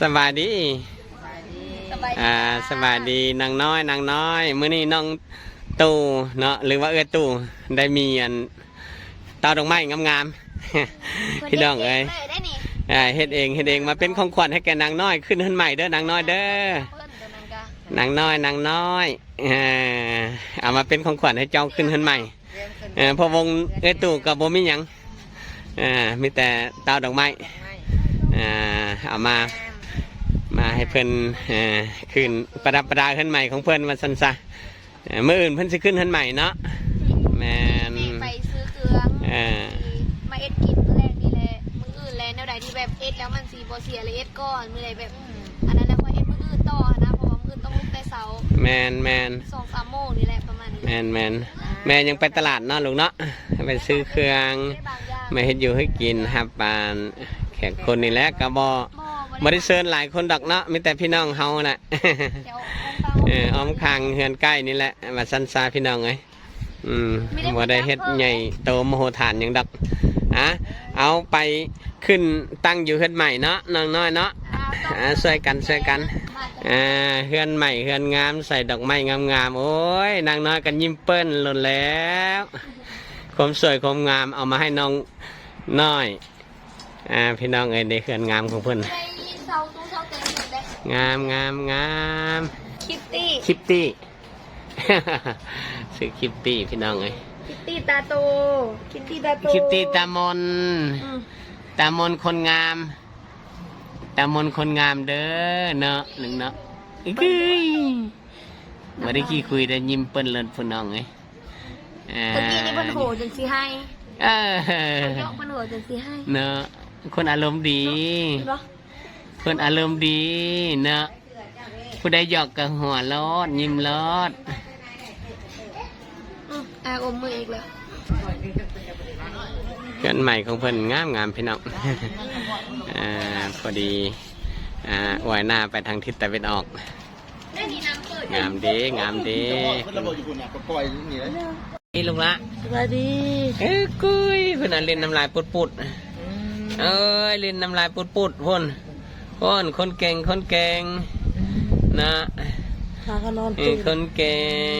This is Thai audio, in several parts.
สบายดีสบายดีอ่าสบายดีนางน้อยนางน้อยมื้อนี้น้องตู่เนาะหรือว่าเอื้อตู่ได้มีอันเตาดอกไม้งามๆพี่น้องเอ้ยพิ่นได้นี่อ่าเฮ็ดเองเฮ็ดเองมาเป็นของขวัญให้แกนางน้อยขึ้นขึ้นใหม่เด้อนางน้อยเด้อเพิ่นเดี๋ยวนั้นก็นางน้อยนางน้อยอ่าเอามาเป็นของขวัญให้เจ้าขึ้นขึ้นใหม่เออเพอวงเอื้อตู่กับบ่มีหยังอ่ามีแต่เตาดอกไม้อ่าเอามามา ให้เพิ่นเอ่อขึ้นประดับประดาขึ้นใหม่ของเพิ่นวันสันซะเอ่อมื่ออื่นเพิ่นสิขึ้นขึ้นใหม่เนาะแมนนี่ไปซื้อเครื่องเออมาเอ็ดกินมื้อแรกนี่แหละมื้ออื่นแล้วแนวใดที่แบบเอ็ดแล้วมันสิบ่เสียเลยเอ็ดก่อนมื้อใดแบบอันนั้นแล้วพอเอ็ดมื้ออื่นต่อนะเพราะว่ามื้ออื่นต้องลุกแต่เช้าแมนแมน2-3โมงนี่แหละประมาณนี้แมนแมนแม่ยังไปตลาดเนาะลูกเนาะไปซื้อเครื่องได้บางอย่างมาเฮ็ดอยู่ให้กินฮับปานแขกคนนี่แหละก็บ่หม้อ บ่ได้เชิญหลายคนดอกเนาะมีแต่พี่น้องเฮาน่ะแถวองเอออ้อมคางเฮือนใกล้นี่แหละมาสันซาพี่น้องเอ้ยอืมบ่ได้เฮ็ดใหญ่โตมโหฬารหยังดอกอะเอาไปขึ้นตั้งอยู่เฮือนใหม่เนาะน้องน้อยเนาะอ่าช่วยกันช่วยกันอ่าเฮือนใหม่เฮือนงามใส่ดอกไม้งามๆโอ้ยนางน้อยกันยิ้มเปิ้นหล่นแล้วความสวยความงามเอามาให้น้องน้อยอ่าพี่น้องเอ้ยได้เฮือนงามของเพิ่นใน งามงามงามคิตตี้ คิปตี้ ซื้อคิปตี้พี่น้องเอ้ยคิตตี้ตาโต คิตตี้ตาโตคิปตี้ตามน อืมตามนคนงาม ตามนคนงามเด้อเนาะหนึ่งเนาะอีกยมาได้ขี้คุยได้ยิ้มเปิ้นเลินพุ่นน้องไงอ่าตะกี้นี่เพิ่นโหจนสิให้เออเพิ่นยกเพิ่นโหจนสิให้เนาะคนอารมณ์ดี เห็นปะ คนอารมณ์ดีเนาะผู้ใดหยอกกับหัวรอดยิ้มรอดอืมอาอมมืออีกแล้วเกินใหม่ของเพิ่นงามงามพี่น้องอ่าพอดีอ่าอวยหน้าไปทางทิศตะวันออกได้มีน้ำเปิดงามดีงามดีระบบอยู่คุณเนี่ยปล่อยนี่เลยนี่ลุงละสวัสดีเอ้ยกุยเพิ่นน่ะเล่นน้ำลายปุดปุดๆเอ้ยเล่นน้ำลายปุดปุดๆพ่น พ่นคนเก่งคนเก่งนะพาเขานอนเอ้ยคนเก่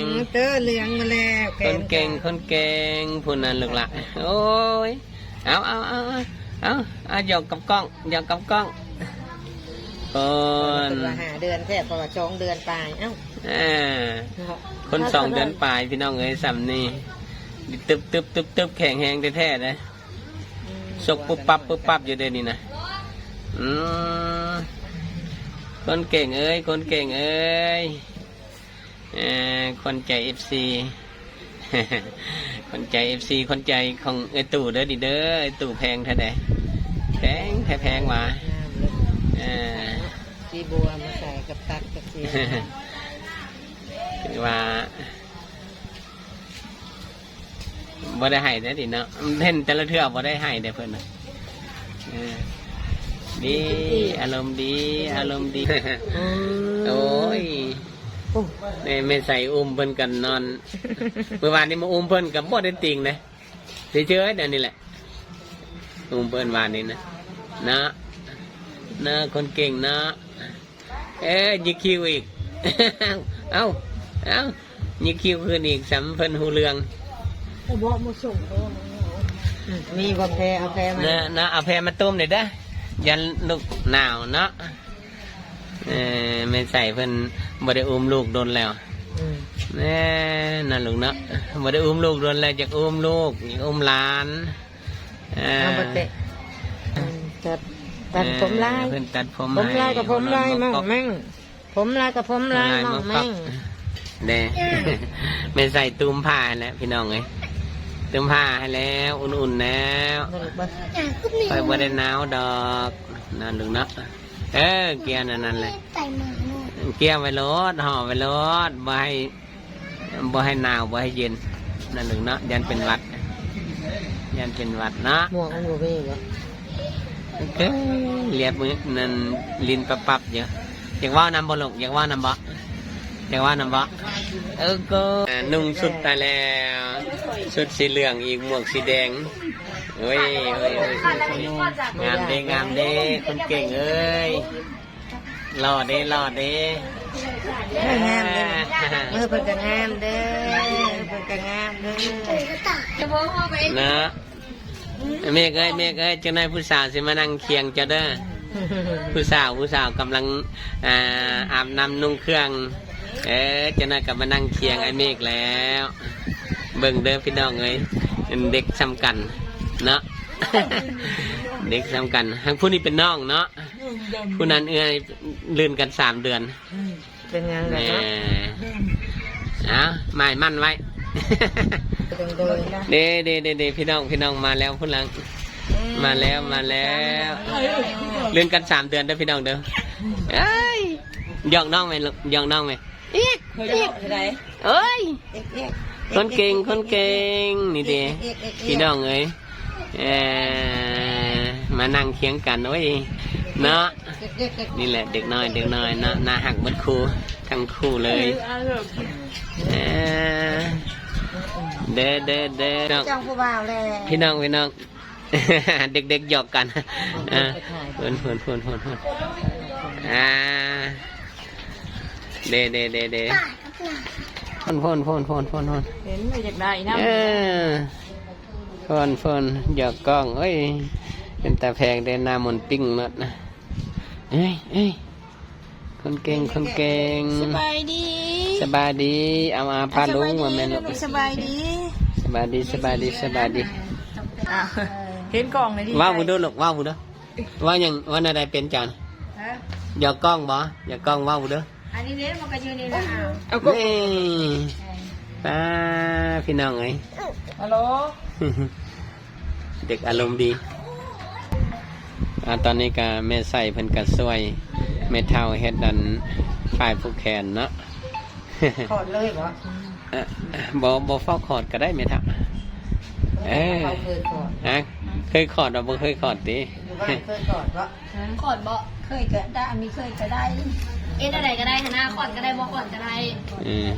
ง เตอเลี้ยงมาแล้วคนเก่งคนเก่งพูนนั่นลูกละโอ้ยเอาเอาเอาเอาเอาเอาหยอกกับกล้องหยอกกับกล้องคนว่าหาเดือนแท้เพราะว่าจองเดือนปลายเอ้าอ่าคนสองเดือนปลายพี่น้องเอ้ยสัมนี่ตึบตึบตึบตึบแข็งแหงแท้ๆนะสกปุ๊บปั๊บปุ๊บปั๊บอยู่เดี๋ยวนี้นะอืม คนเก่งเอ้ย คนเก่งเอ้ยเอ่อคนใจเอฟซีคนใจเอฟซีคนใจของไอตู่เด้อดิเด้อไอตู่แพงแท้ใดแพงแท้แพงว่ะงามเลยเออสีบัวมาใส่กับตักกับสีคือว่าบ่ได้ให้ได้อดิเนาะเล่นแต่ละเทื่อบ่ได้ให้ได้อเพิ่นน่ะเออ ดี อารมณ์ดี อารมณ์ดี โอ้ยไม่ไม่ใส่อุ้มเพิ่นกันนอน เมื่อวานนี้มาอุ้มเพิ่นกับบ่ได้ติงนะเฉยๆเดี๋ยวนี้แหละ อุ้มเพิ่นวานนี้นะ นะนะคนเก่งนะ เอ้ยยิกคิวอีก เอ้า เอ้ายิกคิวคืนอีกสำเพิ่นหูเรืองบอกมาส่งมีบ่แพรเอาแพรมานะนะเอาแพรมาต้มหน่อยเด้อ ยันลูกหนาวเนาะเออไม่ใส่เพิ่นบ่ได้อุ้มลูกโดนแล้วอืมแน่นั่นลูกเนาะบ่ได้อุ้มลูกโดนแล้วอยากอุ้มลูกอยากอุ้มหลานเออเอาบ่เตะอืมตัดตัดผมลายเพิ่นตัดผมผมลายให้กับผมลายมั่งแม่งผมลายกับผมลายมั่งแม่งแน่ไม่ใส่ตุ้มผ้าแล้วพี่น้องเอ้ย ตุ้มผ้าให้แล้ว อุ่นๆแล้วเบิ่งเบิ่งไปบ่ได้หนาวดอกนั่นลูกเนาะเออเกียร์นั่นนั่นเลยใส่มาโน่นเกียร์ไว้รถห่อไว้รถบ่ให้บ่ให้หนาวบ่ให้เย็นนั่นลูกเนาะยันเป็นหวัด ยันเป็นหวัดเนาะหมวกมันบ่มีบ่เอ้ยเรียบมือนั่นลิ้นปับปับๆอยู่อยากว่านำบ่ลูกอยากว่านำบ่ อยากว่านำบ่เออก็อ่านุ่งสุดตายแล้วชุดสีเหลืองอีกหมวกสีแดงโอ้ยโอ้ยโอ้ยงามเด้งามเด้คนเก่งเอ้ยรอเด้รอเด้เฮ้ยงามเด้อมือเพิ่นก็งามเด้อเพิ่นก็งามเด้อจะบอกว่าไปนะเมฆเอ้ยเมฆเอ้ยเจ้านายผู้สาวสิมานั่งเคียงเจ้าเด้อผู้สาวผู้สาวกำลังอ่าอาบน้ำนุ่งเครื่อง เอ๊ะเจ้านายกลับมานั่งเคียงไอ้เมฆแล้ว เบิ่งเด้อพี่น้องเอ้ยเด็กซ้ำกัน เนาะเด็กซ้ำกันทั้งผู้นี้เป็นน้องเนาะผู้นั้นเอ้ยลื่นกันสามเดือนเป็นงานแหแบมบเนาะเอาหมายมั่นไว้ตรงโดยนะเด้เด้เด้เด้พี่น้องพี่น้องมาแล้วพุ่นหลัง มาแล้วมาแล้วเลื่อนกันสามเดือนเด้อพี่น้องเด้อเอ้ยยองน้องไหมลูกยองน้องไหม อีกเคยได้เท่าไหร่เอ้ยเอ๊ะเอ๊ะคนเก่งคนเก่งนี่เด้พี่น้องเอ้ยเอ่อมานั่งเคียงกันโอ้ยเนาะนี่แหละเด็กน้อยเด็กน้อยเนาะหน้าหักเหมือนครูทั้งคู่เลยเอ่อเด้เด้เด้น้องจ้องผู้บ่าวแล้วพี่น้องพี่น้องเด็กๆหยอกกันอ่าเพื่อนเพื่อนเพื่อนเพื่อนเพื่อนอ่า เดเดเดเดพ่นพ่นพ่นพ่นพ่นพ่นเห็นไม่อยากได้นะเออพ่นพ่นหยอกกล้องเอ้ยเป็นตาแพงเดนหน้ามนต์ปิ้งนัดนะเอ้ยเอ้ยคนเก่งคนเก่งสบายดี สบายดีเอามาพาลุงมาแม่ลูกสบายดีสบายดีสบายดีสบายดีอ้าวเห็นกล่องเลยดิว่าบุดูลูกว่าบุดูว่าอย่างว่าอะไรเป็นจานฮะหยอกกล้องบ่หยอกกล้องว่าบุดู อันนี้เนี่ยมันก็อยู่นี่นะเอาเอาก็นี่ป้าพี่น้องไงฮัลโหลเด็กอารมณ์ดีอ่าตอนนี้ก็แม่ใส่เพิ่นก็ช่วยแม่เท่าเฮ็ดดันฝ่ายผู้แขนเนาะขอดเลยบ่เอ่อบ่บ่เฝ้าขอดก็ได้แม่เท่าเออเขาเคยขอดฮะเคยขอดบ่บ่เคยขอดติอยู่บ้านเคยขอดบ่ขอดบ่เคยก็ได้มีเคยก็ได้ เอ็ดอะไรก็ได้หน้าขอดก็ได้บ่ขอดก็ได้อืม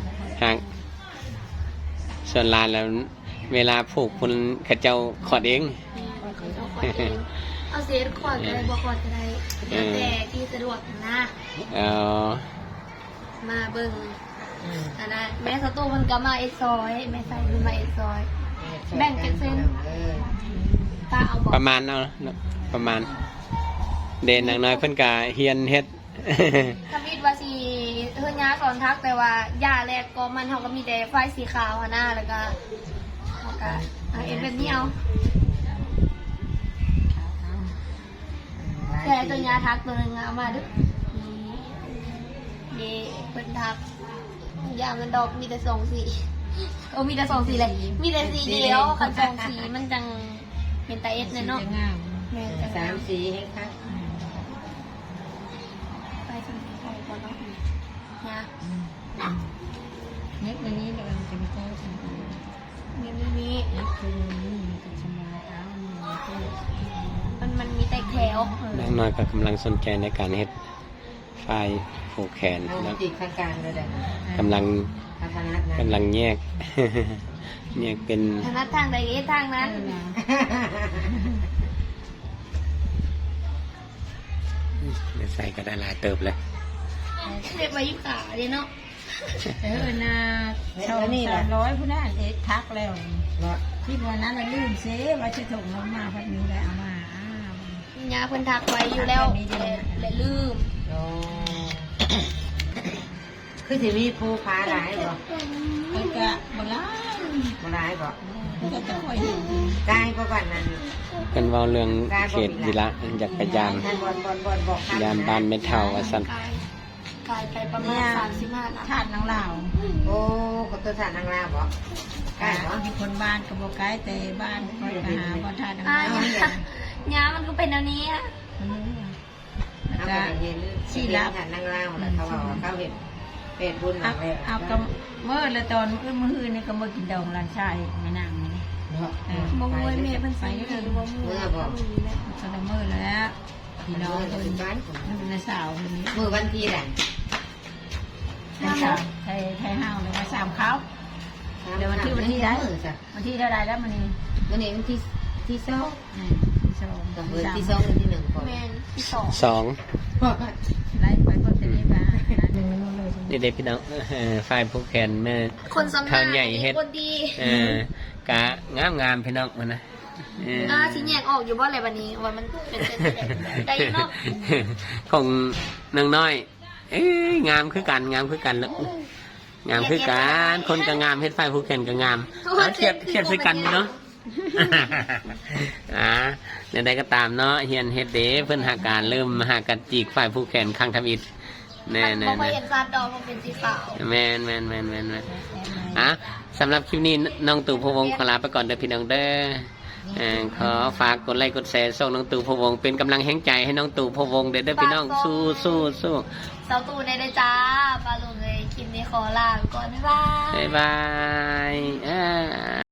หางส่วนลานแล้ว เวลาผูกคุณเขาเจ้าขอดเอง เอาเซตขอดก็ได้บ่ขอดก็ได้แล้วแต่ที่สะดวกนะ เออมาเบิ่งอันนั้นแม่สตูมันก็มาเอ็ดซอยแม่ใส่มันมาเอ็ดซอย แบ่งเป็นเส้นเออป้าเอาบ่ประมาณเอาเนาะประมาณ เด่นนางน้อยเพิ่นกะเฮียนเฮ็ด ทำอิดว่าสิเฮือนยาสอนทักแต่ว่าย่าแรกก็มันเฮาก็มีแต่ไฟสีขาวหันหน้าแล้วก็เฮาก็เอาเอ็ดแบบนี้เอาแต่ตัวยาทักตัวหนึงเอามาดึกนี่เพิ่นทักยามันดอกมีแต่สองสีโอ้มีแต่สองสีเลย มีแต่สีเดียวคันสองสีมันจังเป็นตาเอ็ดแน่เนาะงามแม่นจังสามสีให้ครั นะเน็ตวันนี้เดี๋ยวเราจะไปเจอกันมีมีมีเน็ตคือนี่กับสมาเท้านี่ก็มันมันมีแต่แถวนางน้อยก็กำลังสนใจในการเฮ็ดฝ่ายผูกแขนเอาแล้วติดข้างกลางเลยแหละกำลังทำพนักนะกำลังแยกแยกเป็นทางนั้นทางใดเอ๊ะทางนั้นใส่ก็ได้หลายเติบเลย เรียกมายุขาเดี๋ยวเนาะเออนาสองสามร้อยผู้นั้นเอ็ดทักแล้วเนาะที่วันนั้นน่ะลืมเซว่าจะส่งลงมาพัดนี้ได้เอามาอ้าวยาเพิ่นทักไว้อยู่แล้วและลืมโอ้คือสิมีภูผาหลายบ่เพิ่นก็บ่ล้าบ่หลายบ่เพิ่นก็จะคอยเห็นกายบ่บ้านนั้นเป็นเว่าเรื่องเขตวิระอยากไปยามท่านบอนบอนบอนบอกยามบ้านเม็ดเท่าว่าซั่น กายกายไปประมาณสามสิบห้านาทาดนางลาวโอ้ขอตัวสารนางลาบ่กายบ่มีคนบ้านก็บ่ไกลแต่บ้านคอยไปหาบ่ทาดนางอ่าลาวยายามันก็เป็นอันนี้อะแล้วเอาก็ไปเห็นชีลาสารนางลาแล้วเขาว่าเขาเห็นเป็ดบุญหลัเอางเลยเอาก็เมื่อละตอนมื้อมื้อนี่ก็มากินดองร้านชายแม่นางนี่เออบ่มวยแม่เพิ่นใส่อยู่บ่มวยก็ละมื้อแล้วพี่น้องเพิ่นบ้านมื้อละสาวเพิ่นนี้มือวันที่แหละ ไทยสามไทยไทยห้าวเลยมาสามเขาวันที่เท่าไรแล้วมันนี่วันนี้วันที่ที่สองอืมที่สองกับเบอร์ที่สองวันที่หนึ่งก่อนแม่นที่สองสองไล่ไปคนนี่เด็กพี่น้องเออฝ่ายผู้แขนแม่คนสำข้านัวใหญ่เฮ็ดคนดีเออกะงามงามๆพี่น้องมันนะเอออ่าสิแยกออกอยู่ว่าอะไรวันนี้ว่ามันเป็นเส้นๆได้เนาะของนางน้อย เอ้ยงามคือกันงามคือกันแล้วงามคือกันคนก็งามเฮ็ดฝ่ายผู้แขนก็งามเอาเทียบเทียบใส่กันเนาะอ่าในใดก็ตามเนาะเฮียนเฮ็ดเดเพิ่นหาการเริ่มหากันจีกฝ่ายผู้แขนข้างทำอิฐแน่มันแน่บ่ค่อยแน่เห็นซาดดอกมันเป็นสีขาวแมนแมนแมนแมนแมนอะสำหรับคลิปนี้น้องตู่พะวงขอลาไปก่อนเด้อพี่น้องเด้อเอ่อ ขอฝากกดไลค์กดแชร์ส่งน้องตู่พะวงเป็นกำลังแห่งใจให้น้องตู่พะวงเด้อเด้อพี่น้องสู้สู้สู้เสาตูในเลยจ้าปลาลุงเลยคลิปนี้ขอลาไปก่อนบ๊ายบายบ๊ายบายอ่า